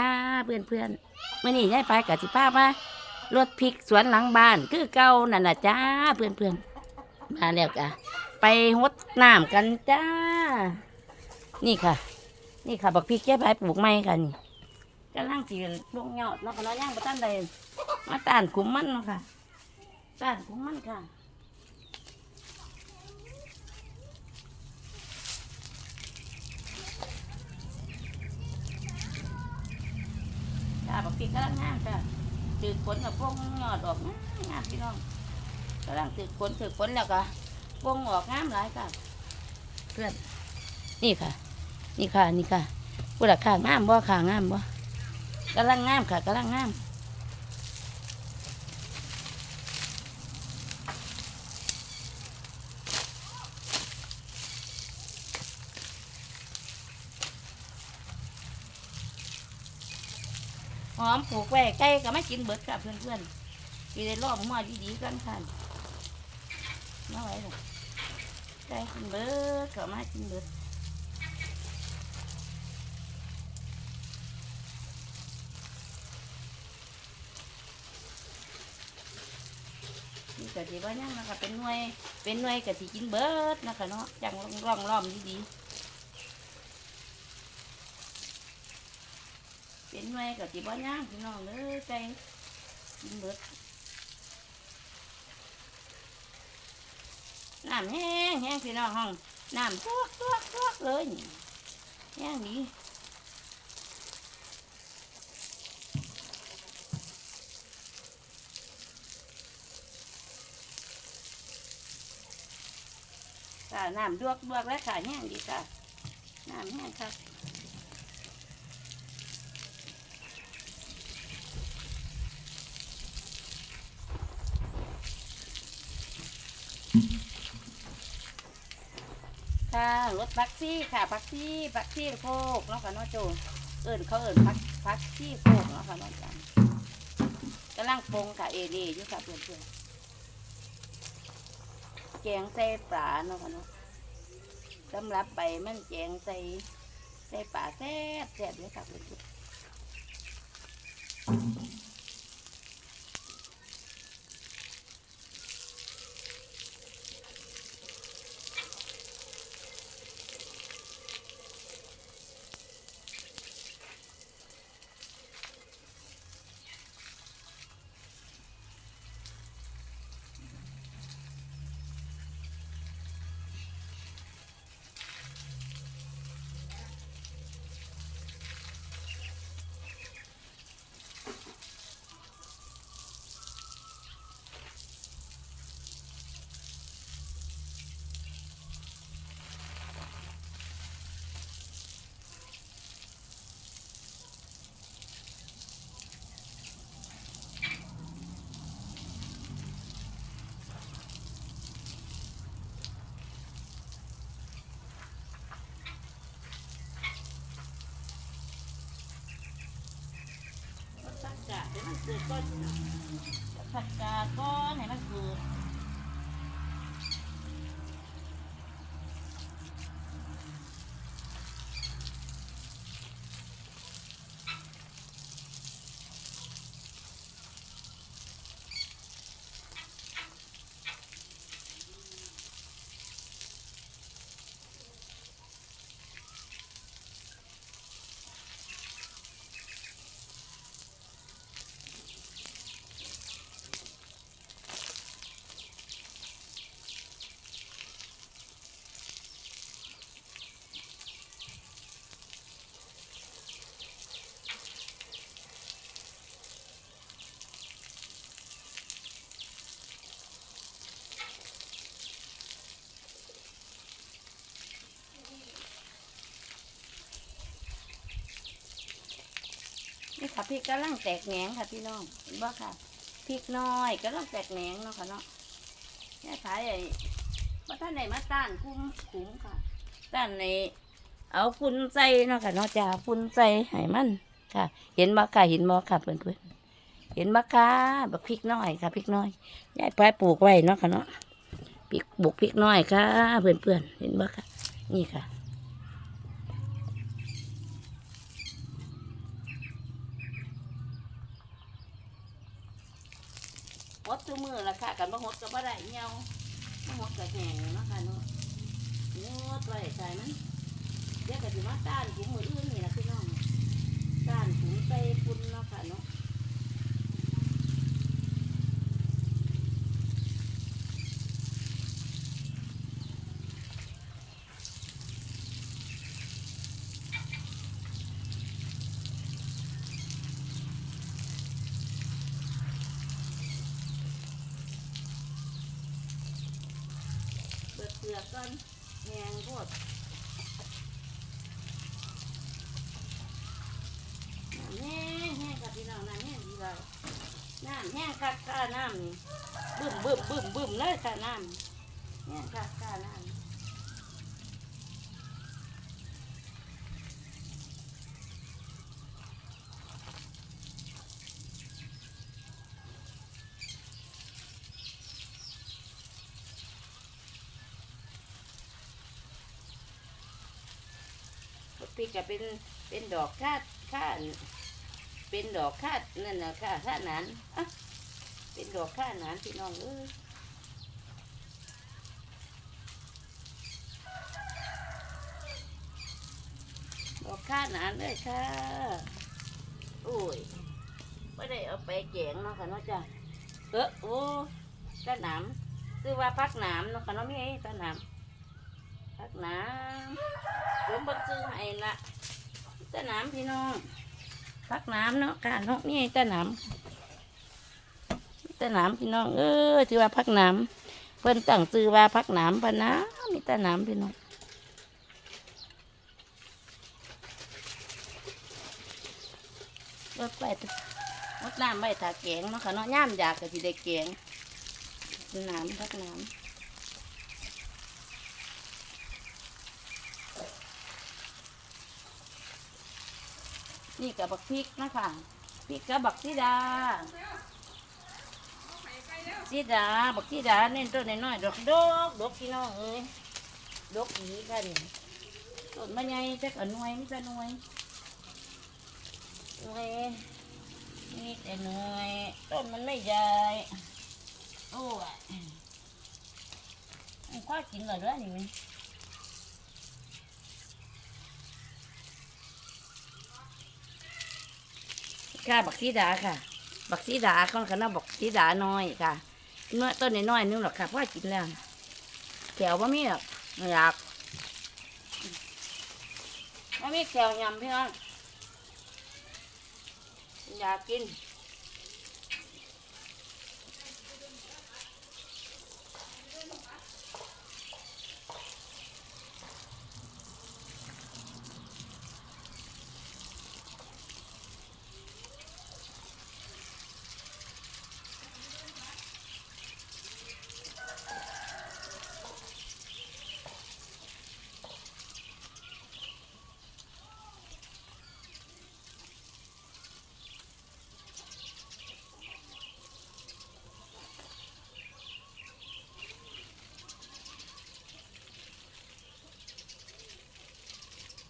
อ่าเพื่อนเพื่อนๆมื่อนี้ยายไปกับสิป้ามารถพริกสวนหลังบ้าน คือเก่านั่นน่ะจ้าเพื่อนเพื่อนมาแล้วกะไปหดน้ำกันจ้า นี่ค่ะ นี่ค่ะบักพริกยายไปปลูกไม้ค่ะนี่กำลังสีลงยอดเนาะค่ะเนาะย่างประตันใดมาต้านขุมมันเนาะค่ะต้านขุมมันค่ะ ปีกกำลังงามจ้ะถือขนกับพวกยอดออกงามงามพี่น้องกำลังถือขนถือขนแล้วก็พวงออกงามหลายค่ะเพื่อนนี่ค่ะ นี่ค่ะนี่ค่ะพูดข่างามบ่ข่างามบ่กำลังงามค่ะกำลังงาม อมผูกไว้ใกล้ก็ไม่กินเบิดค่ะเพื่อนเพื่อนๆกินได้รอบหม้อดีๆกันค่ะมาไว้เลยใกล้กินเบิดก็มากินเบิดนี่ก็สิว่าหยังนะคะเป็นหน่วยเป็นหน่วยก็สิกินเบิดนะคะเนาะจังร่องร่องล้อมดีๆ เป็นหน่วยก็สิว่าหยังพี่น้องเลยใจกินเบิดน้ำแห้งแห้งพี่น้องห้องน้ำตวกตวกตวกเลยนี่แห้งดีค่ะน้ำดวกดวกแล้วค่ะแห้งดีค่ะน้ำแห้งครับ ดพักซี่ค่ะพักซี่พักซี่โคกเนาะค่ะน้องโจเอิญเขาเอิญพักพักซี่โคกเนาะค่ะน้องจันกำลังปรุงค่ะเอเดอยู่ค่ะเพื่อนเพื่อนแกงใส่ปลาเนาะค่ะเนาะสำหรับไปมันแกงใส่ใส่ปลาแซ่บแซ่บเลยค่ะเพื่อนเพื่อน เกิดก้อนผักกาดก้อนให้มันเกิด นี่ ค่ะพริกกำลังแตกแหนงค่ะพี่น้องเห็นบ่ค่ะพริกน้อยกำลังแตกแหนงเนาะค่ะเนาะเนี่ยขายไอ้มาท่านไหนมาต้านคุ้มคุ้มค่ะต้านในเอาฝุ่นใส่เนาะค่ะเนาะจ้าฝุ่นใส่ให้มันค่ะ เห็นบ่ค่ะเห็นบ่ค่ะเพื่อนเพื่อนเห็นบ่ค่ะบักพริกน้อยค่ะพริกน้อยยายไปปลูกไว้เนาะค่ะเนาะพริกปลูกพริกน้อยค่ะ เพื่อนเพื่อนเห็นบ่ค่ะ นี่ค่ะ ห ดตัวมือละค่ะกันบ่หดก็บ่ได้เหี่ยวบ่หดก็แห้งเนาะค่ะเนาะงดไว้ใส่มันเดี๋ยวก็สิมาต้านถุงมืออื่นนี่ล่ะพี่น้องต้านถุงไตปุ่นเนาะค่ะเนาะ ลือกก่อนแหงโพดน้ำแห้งแห้งกับพี่น้องน้ำแห้งดีเลยน้ำแห้งคักค่าน้ำบึ้มบึ้มบึ้มบึ้มเลยค่ะน้ำแห้งคักค่าน้ำ พี่ก็เป็นเป็นดอกคาดคาดเป็นดอกคาดนั่นนะค่ะคาดหนานอะเป็นดอกคาดหนานพี่น้องเอ้ยดอกข้าหนานเลยค่ะโอ้ยไม่ได้เอาไปแจงเนาะค่ะเนาะจ้ะเออโอ้ตะหนามซื้อว่าพักหนามเนาะค่ะเนาะมีตะหนาม พักหนามผมบ่ซื้อให้ละตะนามพี่น้องพักนามเนาะค่ะเนาะมีตะนามตะนามพี่น้องเออซื้อว่าพักนามเพิ่นตั้งซื้อว่าพักนามพะนะมีตะนามพี่น้องรถไปรถน้ำไปตาแกงเนาะค่ะเนาะย่ามอยากก็สิได้แกงน้ำทักน้ำ นี่กับบักพริกนะคะพริกกับบักซีดาซีดาบักซีดาเน้นต้นน้อยๆดอกดอกดอกพี่น้องเอ้ยดอกอีค่ะนี่ต้นมันใหญ่แต่ก็หน่วยไมแต่ได้หน่วยหน่วยนี่แต่เหนื่อยต้นมันไม่ใหญ่โอ้ยมันคว้ากินเลยด้วยนี่มัน ค่ะบักซีดาค่ะ บักซีดาเขางนาบักซีดาน้อยค่ะเนื้อต้นน้อยนึงหรอกค่ะเพราะว่อกินแล้วแขวว่ามีหรอกไม่อยากว่ามีแขวยำพี่น้องอยากกิน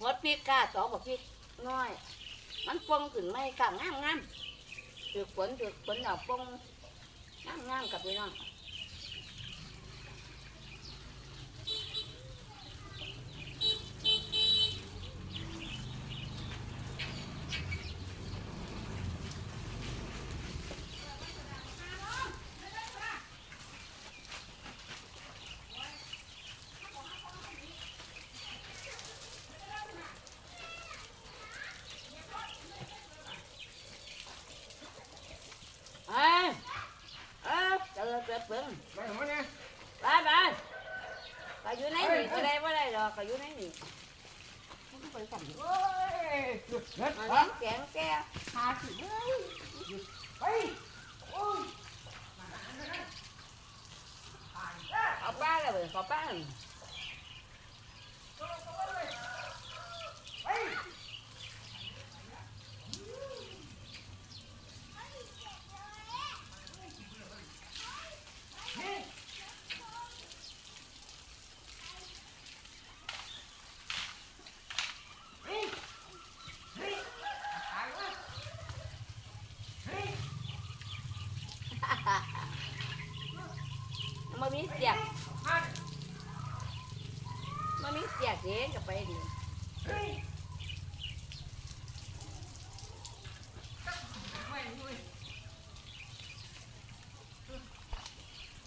หมด พริกกาตองบอกพริกน้อย มันปงขึ้นไม่กลางงามงามถือฝนถือฝนเอาปงงามงามกับพี่น้องเอ้ยเอ้ย เจอเจอเพิ่งไปหัวเนี่ยไปไปก็อยู่ในนี่ก็ได้ว่าได้ดอกก็อยู่ในนี่มันก็ไปสั่งอยู่โอ้ยหยุดเงินมันฮะแกงแกหาสิเฮ้ยหยุดไปโอ้ยเอาป้าเลยเว้ยขอป้าเลย ไป เก็ไปดิเฮ้ย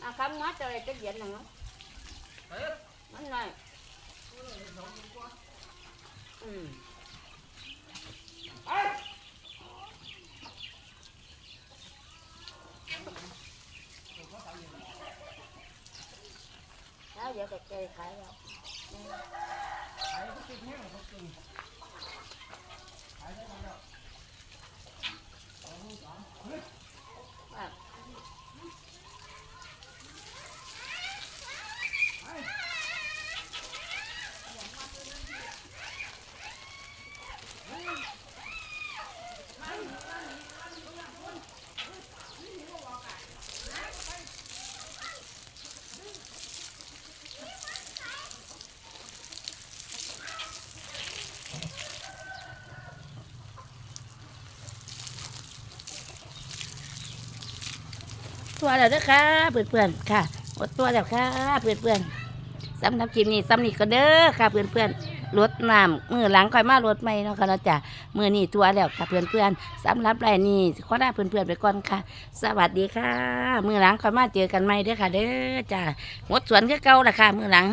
อะคำมัดอะไรจะเหยียดหนังเนาะเฮ้ยมันหน่อยอืมเฮ้ยแล้วเดี๋ยวแต่เกยขายแล้วไอ้ก็ติด แห้งเขากินไอ้ได้มาแล้วสองสามเฮ้ย ว่า ไอ้ ตัวแล้วนะค่ะเพื่อนๆค่ะหมดตัวแล้วค่ะเพื่อนๆสำหรับคลิปนี้สำนีก็เด้อค่ะเพื่อนๆรดน้ำมือหลังค่อยมารดไม่เนาะค่ะเนาะจ้ะมือนี่ตัวแล้วค่ะเพื่อนๆสำหรับรายนี้ขอลาเพื่อนๆไปก่อนค่ะ สวัสดีค่ะ มือหลังค่อยมาเจอกันใหม่เด้อค่ะ เด้อจ้ะหมดสวนก็เก่าละค่ะ มือหลัง